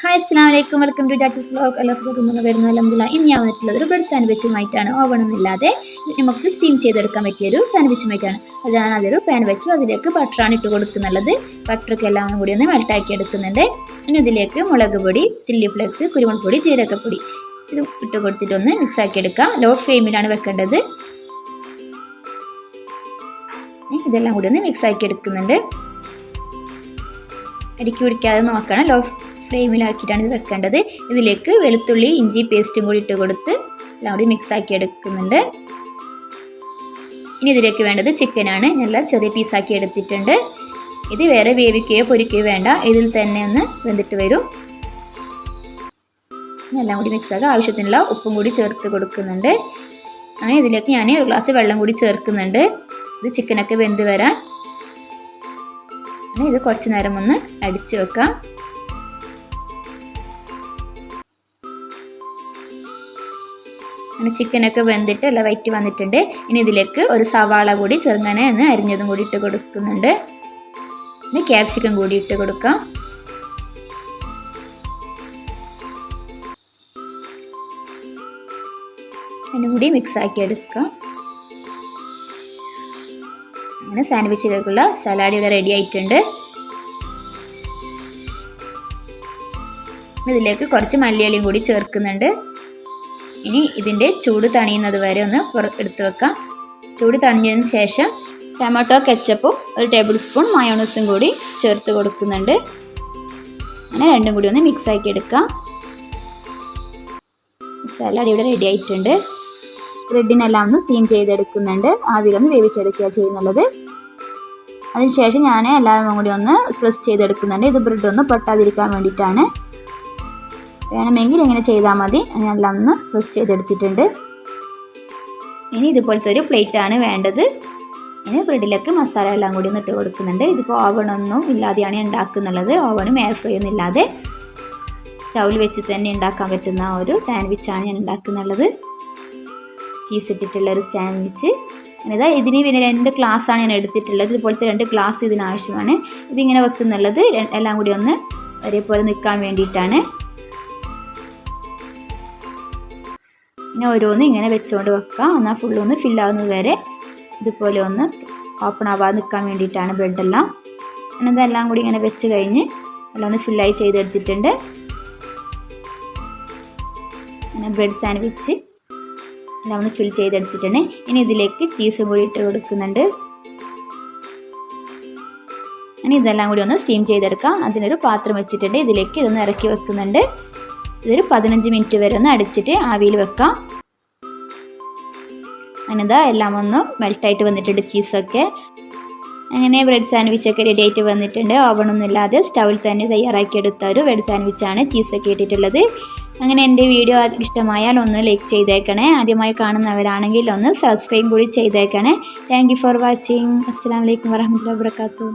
Hi അസ്സാം വലൈക്കും welcome to ജാച്ചസ് blog എല്ലാവർക്കും സുഖം വരുന്ന. അലഹമില്ല ഇന്ന് ഞാൻ വന്നിട്ടുള്ളത് ഒരു ബ്രെഡ് സാൻഡ്വിച്ചുമായിട്ടാണ് ഓവണമില്ലാതെ നമുക്ക് സ്റ്റീം ചെയ്തെടുക്കാൻ പറ്റിയൊരു സാൻഡ്വിച്ചുമായിട്ടാണ് അത് ഞാൻ അതൊരു പാൻ വെച്ച്. അതിലേക്ക് ബട്ടറാണ് ഇട്ട് കൊടുക്കുന്നുള്ളത് ബട്ടറൊക്കെ എല്ലാം കൂടി ഒന്ന് മെൽട്ടാക്കി എടുക്കുന്നുണ്ട്. ഇനി ഇതിലേക്ക് മുളക് പൊടി ചില്ലി ഫ്ലേക്സ് കുരുമുളക് പൊടി ജീരകപ്പൊടി ഇത് ഇട്ട് കൊടുത്തിട്ടൊന്ന് മിക്സ് ആക്കി എടുക്കാം. ലോ ഫ്ലെയിമിലാണ് വെക്കേണ്ടത്. ഇതെല്ലാം കൂടി ഒന്ന് മിക്സ് ആക്കി എടുക്കുന്നുണ്ട്. അടിക്കി പിടിക്കാതെ നോക്കണം. ലോ ഫ്ലെയിമിലാക്കിയിട്ടാണ് ഇത് വെക്കേണ്ടത്. ഇതിലേക്ക് വെളുത്തുള്ളി ഇഞ്ചി പേസ്റ്റും കൂടി ഇട്ട് കൊടുത്ത് എല്ലാം കൂടി മിക്സ് ആക്കി എടുക്കുന്നുണ്ട്. ഇനി ഇതിലേക്ക് വേണ്ടത് ചിക്കനാണ് നല്ല ചെറിയ പീസാക്കി എടുത്തിട്ടുണ്ട്. ഇത് വേറെ വേവിക്കുകയോ പൊരിക്കുകയോ വേണ്ട. ഇതിൽ തന്നെ ഒന്ന് വെന്തിട്ട് വരും. എല്ലാം കൂടി മിക്സ് ആക്കുക ആവശ്യത്തിനുള്ള ഉപ്പും കൂടി ചേർത്ത് കൊടുക്കുന്നുണ്ട്. അങ്ങനെ ഇതിലേക്ക് ഞാൻ ഒരു ഗ്ലാസ് വെള്ളം കൂടി ചേർക്കുന്നുണ്ട്. ഇത് ചിക്കനൊക്കെ വെന്ത് വരാൻ. ഇത് കുറച്ച് നേരം ഒന്ന് അടിച്ചു വെക്കാം. അങ്ങനെ ചിക്കനൊക്കെ വെന്തിട്ട് എല്ലാം വയറ്റി വന്നിട്ടുണ്ട്. ഇനി ഇതിലേക്ക് ഒരു സവാള കൂടി ചെറുങ്ങനെ എന്ന് അരിഞ്ഞതും കൂടി ഇട്ട് കൊടുക്കുന്നുണ്ട്. പിന്നെ ക്യാപ്സിക്കം കൂടി ഇട്ട് കൊടുക്കാം. അതിനും കൂടി മിക്സ് ആക്കി എടുക്കാം. അങ്ങനെ സാൻഡ്വിച്ചിലേക്കുള്ള സലാഡ് ഇവിടെ റെഡി ആയിട്ടുണ്ട്. ഇതിലേക്ക് കുറച്ച് മല്ലിയിലയും കൂടി ചേർക്കുന്നുണ്ട്. ഇനി ഇതിന്റെ ചൂട് തണിയുന്നത് വരെ ഒന്ന് എടുത്ത് വെക്കാം. ചൂട് തണിഞ്ഞതിന് ശേഷം ടൊമാറ്റോ കെച്ചപ്പും ഒരു ടേബിൾ സ്പൂൺ മയോണസും കൂടി ചേർത്ത് കൊടുക്കുന്നുണ്ട്. അങ്ങനെ രണ്ടും കൂടി ഒന്ന് മിക്സ് ആക്കി എടുക്കാം. സാലഡ് ഇവിടെ റെഡി ആയിട്ടുണ്ട്. ബ്രെഡിനെല്ലാം ഒന്ന് സ്റ്റീം ചെയ്തെടുക്കുന്നുണ്ട്. ആവിയിലൊന്ന് വേവിച്ചെടുക്കുക ചെയ്യുന്നുള്ളത് അതിനുശേഷം ഞാൻ എല്ലാവരും കൂടി ഒന്ന് പ്രസ് ചെയ്തെടുക്കുന്നുണ്ട്. ഇത് ബ്രെഡ് ഒന്ന് പൊട്ടാതിരിക്കാൻ വേണ്ടിയിട്ടാണ്. വേണമെങ്കിൽ ഇങ്ങനെ ചെയ്താൽ മതി. ഞാനെല്ലാം ഒന്ന് പ്രസ് ചെയ്തെടുത്തിട്ടുണ്ട്. ഇനി ഇതുപോലത്തെ ഒരു പ്ലേറ്റാണ് വേണ്ടത്. ഇനി ബ്രെഡിലേക്ക് മസാല എല്ലാം കൂടി ഒന്ന് ഇട്ട് കൊടുക്കുന്നുണ്ട്. ഇതിപ്പോൾ ഓവണൊന്നും ഇല്ലാതെയാണ് ഉണ്ടാക്കുന്നുള്ളത്. ഓവണും എയർ ഫ്രൈ ഒന്നും ഇല്ലാതെ സ്റ്റൗവിൽ വെച്ച് തന്നെ ഉണ്ടാക്കാൻ പറ്റുന്ന ഒരു സാൻഡ്വിച്ചാണ് ഞാൻ ഉണ്ടാക്കുന്നുള്ളത്. ചീസ് ഇട്ടിട്ടുള്ള ഒരു സാൻഡ്വിച്ച് അതായത് ഇതിന് പിന്നെ രണ്ട് ഗ്ലാസ്സാണ് ഞാൻ എടുത്തിട്ടുള്ളത്. ഇതുപോലത്തെ രണ്ട് ഗ്ലാസ് ഇതിനാവശ്യമാണ് ഇതിങ്ങനെ വെക്കുന്നുള്ളത്. എല്ലാം കൂടി ഒന്ന് ഒരേപോലെ നിൽക്കാൻ വേണ്ടിയിട്ടാണ്. ഇനി ഓരോന്ന് ഇങ്ങനെ വെച്ചുകൊണ്ട് വെക്കാം. എന്നാൽ ഫുള്ളൊന്ന് ഫില്ലാവുന്നത് വരെ ഇതുപോലെ ഒന്ന് ഓപ്പൺ ആവാതെ നിൽക്കാൻ വേണ്ടിയിട്ടാണ് ബ്രെഡെല്ലാം അങ്ങനെ ഇതെല്ലാം കൂടി ഇങ്ങനെ വെച്ച് കഴിഞ്ഞ് എല്ലാം ഒന്ന് ഫില്ലായി ചെയ്തെടുത്തിട്ടുണ്ട്. അങ്ങനെ ബ്രെഡ് സാൻഡ്വിച്ച് എല്ലാം ഒന്ന് ഫിൽ ചെയ്തെടുത്തിട്ടുണ്ട്. ഇനി ഇതിലേക്ക് ചീസും കൂടി ഇട്ട് കൊടുക്കുന്നുണ്ട്. ഇനി ഇതെല്ലാം കൂടി ഒന്ന് സ്റ്റീം ചെയ്തെടുക്കാം. അതിനൊരു പാത്രം വെച്ചിട്ടുണ്ട്. ഇതിലേക്ക് ഇതൊന്ന് ഇറക്കി വെക്കുന്നുണ്ട്. ഇതൊരു പതിനഞ്ച് മിനിറ്റ് വരെ ഒന്ന് അടിച്ചിട്ട് ആവിയിൽ വെക്കാം. അങ്ങനെ എല്ലാം ഒന്ന് മെൽട്ടായിട്ട് വന്നിട്ടുണ്ട് ചീസൊക്കെ. അങ്ങനെ ബ്രെഡ് സാൻഡ്വിച്ചൊക്കെ റെഡി ആയിട്ട് വന്നിട്ടുണ്ട്. ഓവണൊന്നും ഇല്ലാതെ സ്റ്റൗവിൽ തന്നെ തയ്യാറാക്കി എടുത്ത ഒരു ബ്രെഡ് സാൻഡ്വിച്ചാണ് ചീസൊക്കെ ഇട്ടിട്ടുള്ളത്. അങ്ങനെ എന്റെ വീഡിയോ ഇഷ്ടമായാൽ ഒന്ന് ലൈക്ക് ചെയ്തേക്കണേ. ആദ്യമായി കാണുന്നവരാണെങ്കിൽ ഒന്ന് സബ്സ്ക്രൈബ് കൂടി ചെയ്തേക്കണേ. താങ്ക് ഫോർ വാച്ചിങ് അസ്സാം വലൈക്കും വരഹമുല്ല വാബർക്കാത്തു